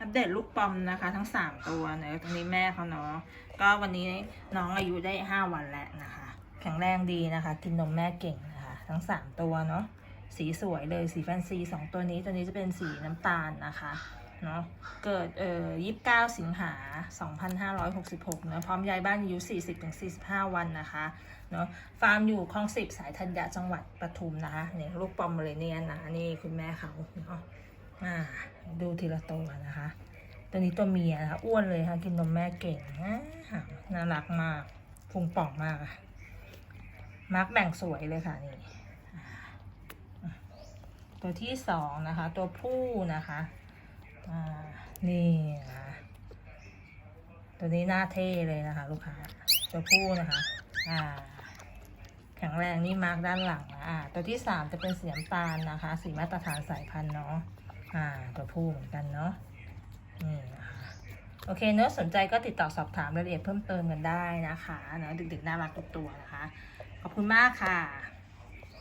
อัปเดตลูกปอมนะคะ ทั้งสามตัวเนอะตรงนี้แม่เขาเนาะก็วันนี้น้องอายุได้ห้าวันแล้วนะคะ แข็งแรงดีนะคะ กินนมแม่เก่งนะคะ ทั้งสามตัวเนาะสีสวยเลยสีแฟนซีสองตัวนี้ตัวนี้จะเป็นสีน้ำตาลนะคะเนาะเกิดเอ่อยี่สิบเก้าสิงหาสองพันห้าร้อยหกสิบหกเนาะพร้อมย้ายบ้านอายุสี่สิบถึงสี่สิบห้าวันนะคะเนาะฟาร์มอยู่คลองสิบสายธัญญาจังหวัดปทุมนะคะเนี่ยลูกปอมเมอเรเนียนนะนี่คุณแม่เขาเนาะ อ่าดูทีละตัวนะคะ ตัวนี้ตัวเมียนะคะอ้วนเลยค่ะกินนมแม่เก่งน่ารักมากพุงป่องมากอะมาร์กแบ่งสวยเลยค่ะนี่ตัวที่สองนะคะ ตัวผู้นะคะอ่านี่นะตัวนี้หน้าเท่เลยนะคะ ลูกค้าตัวผู้นะคะอ่าแข็งแรงนี่มาร์กด้านหลังนะอ่าตัวที่สามจะเป็นสีน้ำตาลนะคะ สีมาตรฐานสายพันธุ์เนาะ อ่าตัวผู้เหมือนกันเนาะนี่นะคะโอเคเนอะสนใจก็ติดต่อสอบถามรายละเอียดเพิ่มเติมกันได้นะคะเนอะดึกๆน่ารักทุกตัวนะคะ ขอบคุณมากค่ะ